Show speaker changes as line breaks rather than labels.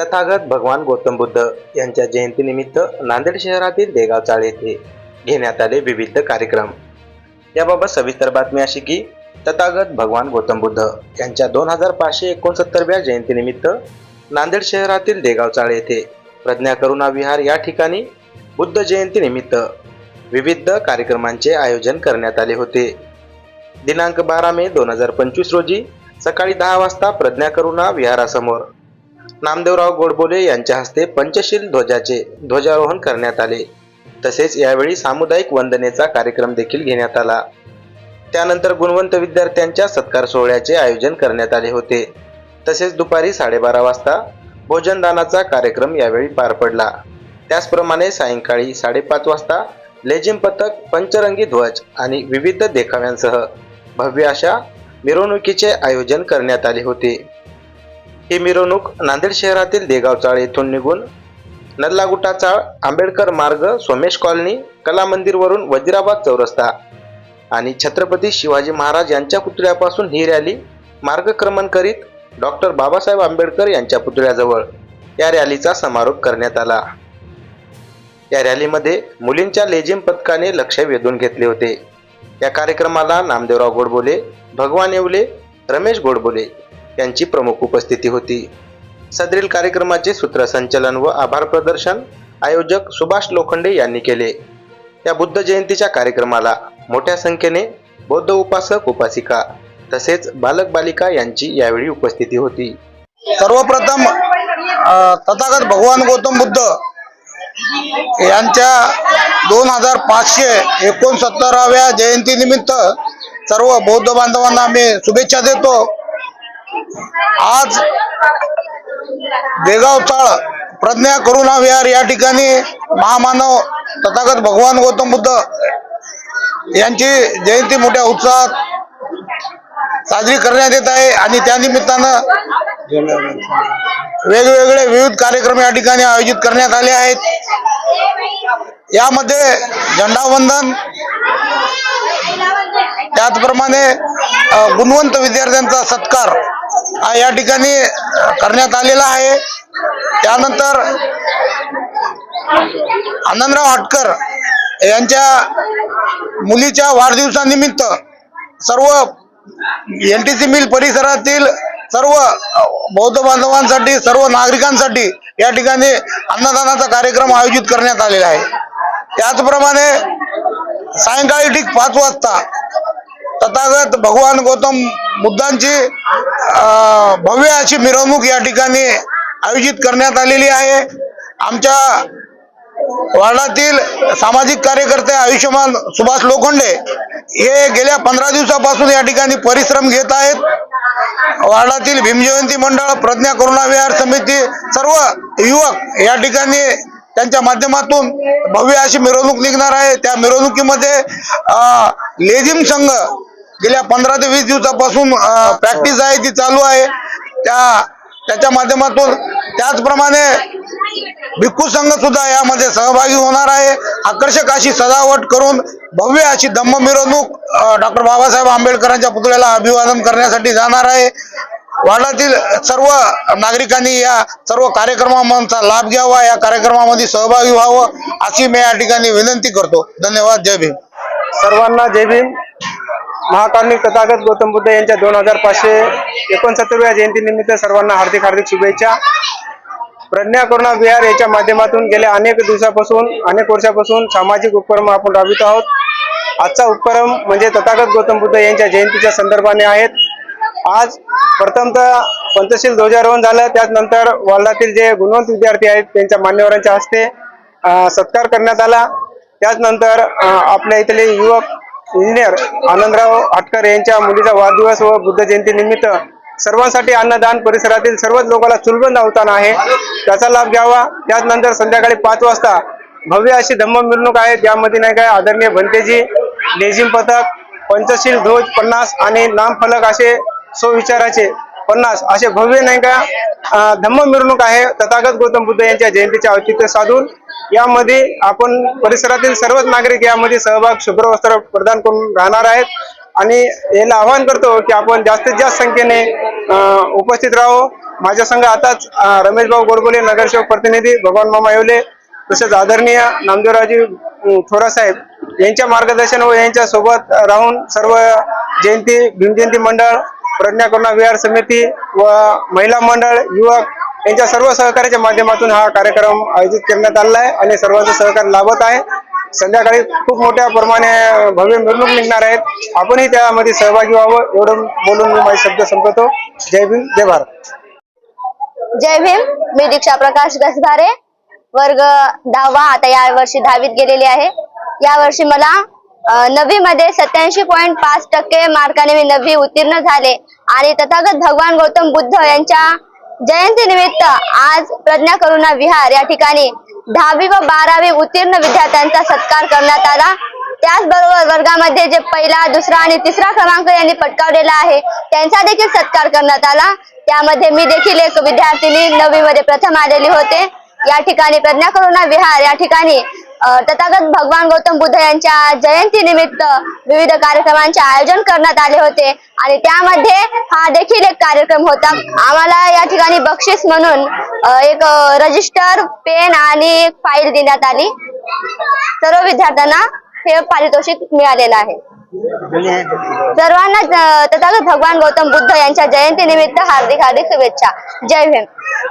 तथागत भगवान गौतम बुद्ध यांच्या जयंतीनिमित्त नांदेड शहरातील देगाव चाळ येथे घेण्यात आले विविध कार्यक्रम. याबाबत सविस्तर बातमी अशी की तथागत भगवान गौतम बुद्ध यांच्या दोन हजार पाचशे एकोणसत्तरव्या जयंतीनिमित्त नांदेड शहरातील देगाव चाळ येथे प्रज्ञा करुणा विहार या ठिकाणी बुद्ध जयंतीनिमित्त विविध कार्यक्रमांचे आयोजन करण्यात आले होते. दिनांक बारा मे दोन हजार पंचवीस रोजी सकाळी दहा वाजता प्रज्ञा करुणा विहारासमोर नामदेवराव गोडबोले यांच्या हस्ते पंचशील ध्वजाचे ध्वजारोहण करण्यात आले. तसेच यावेळी सामुदायिक वंदनेचा कार्यक्रम देखील घेण्यात आला. त्यानंतर गुणवंत विद्यार्थ्यांच्या सत्कार सोहळ्याचे आयोजन करण्यात आले होते. तसेच दुपारी साडेबारा वाजता भोजनदानाचा कार्यक्रम यावेळी पार पडला. त्याचप्रमाणे सायंकाळी साडेपाच वाजता लेझिम पथक पंचरंगी ध्वज आणि विविध देखाव्यांसह भव्य अशा मिरवणुकीचे आयोजन करण्यात आले होते. ही मिरवणूक नांदेड शहरातील देगाव चाळ येथून निघून नल्लागुटा चाळ आंबेडकर मार्ग सोमेश कॉलनी कला मंदिरवरून वजिराबाद चौरस्ता आणि छत्रपती शिवाजी महाराज यांच्या पुतळ्यापासून ही रॅली मार्गक्रमण करीत डॉक्टर बाबासाहेब आंबेडकर यांच्या पुतळ्याजवळ या रॅलीचा समारोप करण्यात आला. या रॅलीमध्ये मुलींच्या लेझिम पथकाने लक्ष वेधून घेतले होते. या कार्यक्रमाला नामदेवराव गोडबोले भगवान येवले रमेश गोडबोले यांची प्रमुख उपस्थिती होती. सदरील कार्यक्रमाचे सूत्रसंचलन व आभार प्रदर्शन आयोजक सुभाष लोखंडे यांनी केले. या बुद्ध जयंतीच्या कार्यक्रमाला मोठ्या संख्येने बौद्ध उपासक उपासिका तसेच बालक बालिका यांची यावेळी उपस्थिती होती.
सर्वप्रथम तथागत भगवान गौतम बुद्ध यांच्या दोन हजार पाचशे एकोणसत्तराव्या जयंतीनिमित्त सर्व बौद्ध बांधवांना मी शुभेच्छा देतो. आज देगाव चाळ प्रज्ञा करुणा विहार या ठिकाणी महामानव तथागत भगवान गौतम बुद्ध यांची जयंती मोठ्या उत्साहात साजरी करण्यात येत आहे आणि त्या निमित्तानं वेगवेगळे विविध कार्यक्रम या ठिकाणी आयोजित करण्यात आले आहेत. यामध्ये झेंडावंदन त्याचप्रमाणे गुणवंत विद्यार्थ्यांचा सत्कार या ठिकाणी करण्यात आलेला आहे. त्यानंतर आनंदराव हटकर यांच्या मुलीच्या वाढदिवसानिमित्त सर्व एन टी सी मिल परिसरातील सर्व बौद्ध बांधवांसाठी सर्व नागरिकांसाठी या ठिकाणी अन्नदानाचा कार्यक्रम आयोजित करण्यात आलेला आहे. त्याचप्रमाणे सायंकाळी ठीक पाच वाजता तथागत भगवान गौतम बुद्धांची अं, भव्य अशी मिरवणूक या ठिकाणी आयोजित करण्यात आलेली आहे. आमच्या वार्डातील सामाजिक कार्यकर्ते आयुष्यमान सुभाष लोखंडे हे गेल्या पंधरा दिवसापासून या ठिकाणी परिश्रम घेत आहेत. वार्डातील भीमजयंती मंडळ प्रज्ञा करुणा विहार समिती सर्व युवक या ठिकाणी त्यांच्या माध्यमातून भव्य अशी मिरवणूक निघणार आहे. त्या मिरवणुकीमध्ये लेझिम संघ गेल्या पंधरा ते वीस दिवसापासून प्रॅक्टिस आहे ती चालू आहे. त्या त्याच्या माध्यमातून त्याचप्रमाणे भिक्खू संघ सुद्धा यामध्ये सहभागी होणार आहे. आकर्षक अशी सजावट करून भव्य अशी धम्म मिरवणूक डॉक्टर बाबासाहेब आंबेडकरांच्या पुतळ्याला अभिवादन करण्यासाठी जाणार आहे. वार्डातील सर्व नागरिकांनी या सर्व कार्यक्रमांचा लाभ घ्यावा या कार्यक्रमामध्ये सहभागी व्हावं अशी मी या ठिकाणी विनंती करतो. धन्यवाद जय भीम.
सर्वांना जय भीम. महाकार्मिक तथागत गौतम बुद्ध यांच्या दोन हजार पाचशे एकोणसत्तरव्या जयंतीनिमित्त सर्वांना हार्दिक हार्दिक शुभेच्छा. प्रज्ञा करुणा विहार याच्या माध्यमातून गेल्या अनेक दिवसापासून अनेक वर्षापासून सामाजिक उपक्रम आपण राबवित आहोत. आजचा उपक्रम म्हणजे तथागत गौतम बुद्ध यांच्या जयंतीच्या संदर्भाने आहेत. आज प्रथमतः पंचशील ध्वजारोहण झालं. त्याचनंतर वर्धातील जे गुणवंत विद्यार्थी आहेत त्यांच्या मान्यवरांच्या हस्ते सत्कार करण्यात आला. त्याचनंतर आपल्या इथले युवक इंजिनियर आनंदराव हटकर यांच्या मुलीचा वाढदिवस व बुद्ध जयंती निमित्त सर्वांसाठी अन्नदान परिसरातील सर्वच लोकांना चुलबंद होताना आहे. त्याचा लाभ घ्यावा. त्याचनंतर संध्याकाळी पाच वाजता भव्य अशी धम्म मिरवणूक आहे. ज्यामध्ये नाही काय आदरणीय भंतेजी लेझिम पथक पंचशील ध्वज पन्नास आणि नामफलक असे सोविचाराचे पन्नास असे भव्य नाही का धम्म मिरवणूक आहे. तथागत गौतम बुद्ध यांच्या जयंतीचे औचित्य साधून यामध्ये आपण परिसरातील सर्वच नागरिक यामध्ये सहभाग शुभ्र वस्त्र प्रदान करून राहणार आहेत. आणि याला आवाहन करतो की आपण जास्तीत जास्त संख्येने उपस्थित राहो. माझ्या संघ आताच अं, रमेश भाऊ गोडबोले नगरसेवक प्रतिनिधी भगवान मामा येवले तसेच आदरणीय नामदेवराजी थोरासाहेब यांच्या मार्गदर्शन व यांच्या सोबत राहून सर्व जयंती भीमजयंती मंडळ प्रज्ञा करुणा विहार समिती व महिला मंडळ युवक यांच्या सर्व सहकार्याच्या माध्यमातून हा कार्यक्रम आयोजित करण्यात आलेला आहे आणि सर्वांचं सहकार्य लाभत आहे. संध्याकाळी खूप मोठ्या प्रमाणे भव्य मिरवणूक निघणार आहेत. आपणही त्यामध्ये सहभागी व्हावं एवढं बोलून मी माझे शब्द संपवतो. जय भीम जय भारत.
जय भीम मी दीक्षा प्रकाश गसभारे वर्ग दहावा आता या वर्षी दहावीत गेलेली आहे. या वर्षी मला नववी मध्ये सत्याऐंशी पॉईंट पाच टक्के मार्काने मी नववी उत्तीर्ण झाले. आणि तथागत भगवान गौतम बुद्ध यांच्या जयंती निमित्त आज प्रज्ञा करुणा विहार या ठिकाणी दहावी व बारावी उत्तीर्ण विद्यार्थ्यांचा सत्कार करण्यात आला. त्याचबरोबर वर्गामध्ये जे पहिला दुसरा आणि तिसरा क्रमांक यांनी पटकावलेला आहे त्यांचा देखील सत्कार करण्यात आला. त्यामध्ये मी देखील एक विद्यार्थिनी नववी मध्ये प्रथम आलेली होते. या ठिकाणी प्रज्ञा करुणा विहार या ठिकाणी तथागत भगवान गौतम बुद्ध यांच्या जयंती निमित्त विविध कार्यक्रमांचे आयोजन करण्यात आले होते. आणि त्यामध्ये हा देखील एक कार्यक्रम होता. आम्हाला या ठिकाणी बक्षीस म्हणून एक रजिस्टर पेन आणि एक फाईल देण्यात आली. सर्व विद्यार्थ्यांना हे पारितोषिक मिळालेलं आहे. सर्वांना तथागत भगवान गौतम बुद्ध यांच्या जयंती निमित्त हार्दिक हार्दिक शुभेच्छा. जय भीम.